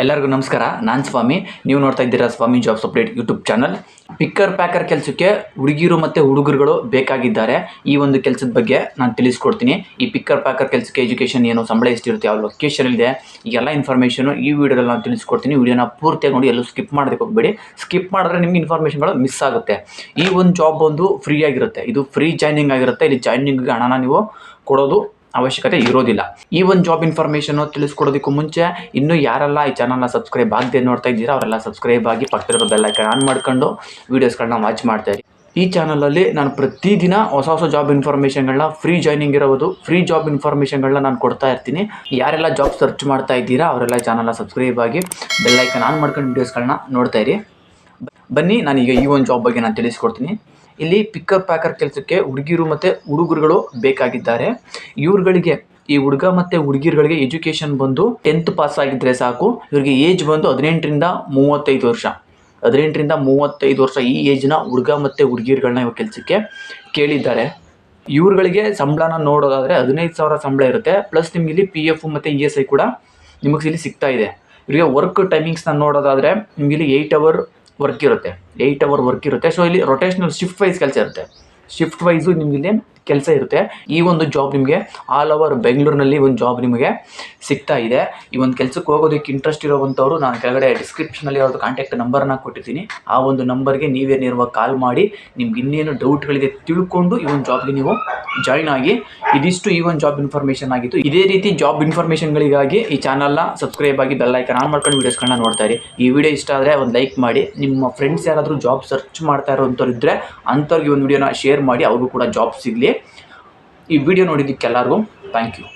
ಎಲ್ಲರಿಗೂ ನಮಸ್ಕಾರ. ನಾನು ಸ್ವಾಮಿ. ನೀವು ನೋಡ್ತಾ ಇದ್ದೀರಾ ಸ್ವಾಮಿ jobs update YouTube channel picker packer ಕೆಲಸಕ್ಕೆ ಹುಡುಗಿರು ಮತ್ತು ಹುಡುಗರುಗಳು ಬೇಕಾಗಿದ್ದಾರೆ. ಈ ಒಂದು ಕೆಲಸದ ಬಗ್ಗೆ ನಾನು ತಿಳಿಸ್ಕೊಡ್ತೀನಿ. ಈ ಪಿಕ್ಕರ್ ಪ್ಯಾಕರ್ ಕೆಲಸಕ್ಕೆ ಎಜುಕೇಷನ್ ಏನು, ಸಂಬಳ ಎಷ್ಟಿರುತ್ತೆ, ಯಾವ ಲೊಕೇಶನ್ ಇದೆ ಎಲ್ಲ ಇನ್ಫಾರ್ಮೇಷನು ಈ ವಿಡಿಯೋದಲ್ಲಿ ನಾನು ತಿಳಿಸ್ಕೊಡ್ತೀನಿ. ವಿಡಿಯೋನ ಪೂರ್ತಿಯಾಗಿ ನೋಡಿ, ಎಲ್ಲೂ ಸ್ಕಿಪ್ ಮಾಡೋದಕ್ಕೆ ಹೋಗಬೇಡಿ. ಸ್ಕಿಪ್ ಮಾಡಿದ್ರೆ ನಿಮಗೆ ಇನ್ಫಾರ್ಮೇಷನ್ಗಳು ಮಿಸ್ ಆಗುತ್ತೆ. ಈ ಒಂದು ಜಾಬ್ ಒಂದು ಫ್ರೀ ಆಗಿರುತ್ತೆ. ಇದು ಫ್ರೀ ಜಾಯ್ನಿಂಗ್ ಆಗಿರುತ್ತೆ. ಇಲ್ಲಿ ಜಾಯ್ನಿಂಗ್ಗೆ ಹಣನ ನೀವು ಕೊಡೋದು ಅವಶ್ಯಕತೆ ಇರೋದಿಲ್ಲ. ಈ ಒಂದು ಜಾಬ್ ಇನ್ಫಾರ್ಮೇಷನ್ ತಿಳಿಸ್ಕೊಡೋದಕ್ಕೂ ಮುಂಚೆ ಇನ್ನೂ ಯಾರೆಲ್ಲ ಈ ಚಾನಲ್ನ ಸಬ್ಸ್ಕ್ರೈಬ್ ಆಗದೆ ನೋಡ್ತಾ ಇದ್ದೀರಾ, ಅವರೆಲ್ಲ ಸಬ್ಸ್ಕ್ರೈಬ್ ಆಗಿ ಪಕ್ಕದ ಬೆಲ್ ಐಕನ್ ಆನ್ ಮಾಡ್ಕೊಂಡು ವೀಡಿಯೋಸ್ಗಳನ್ನ ವಾಚ್ ಮಾಡ್ತಾ ಇರಿ. ಈ ಚಾನಲಲ್ಲಿ ನಾನು ಪ್ರತಿದಿನ ಹೊಸ ಹೊಸ ಜಾಬ್ ಇನ್ಫಾರ್ಮೇಷನ್ಗಳನ್ನ ಫ್ರೀ ಜಾಯ್ನಿಂಗ್ ಇರೋದು ಫ್ರೀ ಜಾಬ್ ಇನ್ಫಾರ್ಮೇಷನ್ಗಳನ್ನ ನಾನು ಕೊಡ್ತಾ ಇರ್ತೀನಿ. ಯಾರೆಲ್ಲ ಜಾಬ್ ಸರ್ಚ್ ಮಾಡ್ತಾ ಇದ್ದೀರಾ, ಅವರೆಲ್ಲ ಚಾನಲ್ನ ಸಬ್ಸ್ಕ್ರೈಬ್ ಆಗಿ ಬೆಲ್ ಐಕನ್ ಆನ್ ಮಾಡ್ಕೊಂಡು ವೀಡಿಯೋಸ್ಗಳನ್ನ ನೋಡ್ತಾ ಇರಿ. ಬನ್ನಿ, ನಾನೀಗ ಈ ಒಂದು ಜಾಬ್ ಬಗ್ಗೆ ನಾನು ತಿಳಿಸ್ಕೊಡ್ತೀನಿ. ಇಲ್ಲಿ ಪಿಕ್ಕರ್ ಪ್ಯಾಕರ್ ಕೆಲಸಕ್ಕೆ ಹುಡುಗಿರು ಮತ್ತು ಹುಡುಗರುಗಳು ಬೇಕಾಗಿದ್ದಾರೆ. ಇವ್ರುಗಳಿಗೆ ಈ ಹುಡುಗ ಮತ್ತು ಹುಡುಗಿರುಗಳಿಗೆ ಎಜುಕೇಷನ್ ಬಂದು ಟೆಂತ್ ಪಾಸ್ ಆಗಿದ್ದರೆ ಸಾಕು. ಇವರಿಗೆ ಏಜ್ ಬಂದು ಹದಿನೆಂಟರಿಂದ ಮೂವತ್ತೈದು ವರ್ಷ. ಹದಿನೆಂಟರಿಂದ ಮೂವತ್ತೈದು ವರ್ಷ ಈ ಏಜ್ನ ಹುಡುಗ ಮತ್ತು ಹುಡುಗಿರುಗಳನ್ನ ಇವ್ರ ಕೆಲಸಕ್ಕೆ ಕೇಳಿದ್ದಾರೆ. ಇವ್ರುಗಳಿಗೆ ಸಂಬಳನ ನೋಡೋದಾದರೆ ಹದಿನೈದು ಸಾವಿರ ಸಂಬಳ ಇರುತ್ತೆ. ಪ್ಲಸ್ ನಿಮ್ಗೆ ಇಲ್ಲಿ ಪಿ ಎಫ್ ಮತ್ತು ಇ ಎಸ್ ಐ ಕೂಡ ನಿಮಗೆ ಇಲ್ಲಿ ಸಿಗ್ತಾ ಇದೆ. ಇವರಿಗೆ ವರ್ಕ್ ಟೈಮಿಂಗ್ಸ್ನ ನೋಡೋದಾದರೆ ನಿಮಗೆ ಇಲ್ಲಿ ಏಯ್ಟ್ ಅವರ್ ವರ್ಕ್ ಇರುತ್ತೆ. ಏಯ್ಟ್ ಅವರ್ ವರ್ಕ್ ಇರುತ್ತೆ. ಸೊ ಇಲ್ಲಿ ರೊಟೇಷನಲ್ ಶಿಫ್ಟ್ ವೈಸ್ ಕೆಲಸ ಇರುತ್ತೆ. ಶಿಫ್ಟ್ ವೈಸು ನಿಮ್ಗೆ ಕೆಲಸ ಇರುತ್ತೆ. ಈ ಒಂದು ಜಾಬ್ ನಿಮಗೆ ಆಲ್ ಓವರ್ ಬೆಂಗಳೂರಿನಲ್ಲಿ ಒಂದು ಜಾಬ್ ನಿಮಗೆ ಸಿಗ್ತಾ ಇದೆ. ಈ ಒಂದು ಕೆಲಸಕ್ಕೆ ಹೋಗೋದಕ್ಕೆ ಇಂಟ್ರೆಸ್ಟ್ ಇರೋವಂಥವ್ರು, ನಾನು ಕೆಳಗಡೆ ಡಿಸ್ಕ್ರಿಪ್ಷನಲ್ಲಿ ಅವ್ರದ್ದು ಕಾಂಟ್ಯಾಕ್ಟ್ ನಂಬರ್ನ ಕೊಟ್ಟಿದ್ದೀನಿ ಆ ಒಂದು ನಂಬರ್ಗೆ ನೀವೇನಿರುವ ಕಾಲ್ ಮಾಡಿ ನಿಮ್ಗೆ ಇನ್ನೇನು ಡೌಟ್ಗಳಿದೆ ತಿಳ್ಕೊಂಡು ಈ ಒಂದು ಜಾಬ್ಗೆ ನೀವು ಜಾಯ್ನ್ ಆಗಿ ಇದಿಷ್ಟು ಈ ಒಂದು ಜಾಬ್ ಇನ್ಫಾರ್ಮೇಷನ್ ಆಗಿತ್ತು. ಇದೇ ರೀತಿ ಜಾಬ್ ಇನ್ಫಾರ್ಮೇಷನ್ಗಳಿಗಾಗಿ ಈ ಚಾನಲ್ನ ಸಬ್ಸ್ಕ್ರೈಬ್ ಆಗಿ ಬೆಲ್ ಐಕನ್ ಆನ್ ಮಾಡ್ಕೊಂಡು ವೀಡಿಯೋಸ್ಗಳನ್ನ ನೋಡ್ತಾ ಇರಿ. ಈ ವಿಡಿಯೋ ಇಷ್ಟ ಆದರೆ ಒಂದು ಲೈಕ್ ಮಾಡಿ. ನಿಮ್ಮ ಫ್ರೆಂಡ್ಸ್ ಯಾರಾದರೂ ಜಾಬ್ ಸರ್ಚ್ ಮಾಡ್ತಾ ಇರೋಂಥವ್ರು ಇದ್ದರೆ ಅಂಥವ್ರಿಗೆ ಒಂದು ವಿಡಿಯೋನ ಶೇರ್ ಮಾಡಿ, ಅವ್ರಿಗೂ ಕೂಡ ಜಾಬ್ ಸಿಗಲಿ. ಈ ವಿಡಿಯೋ ನೋಡಿದ್ದಕ್ಕೆ ಎಲ್ಲರಿಗೂ ಥ್ಯಾಂಕ್ ಯು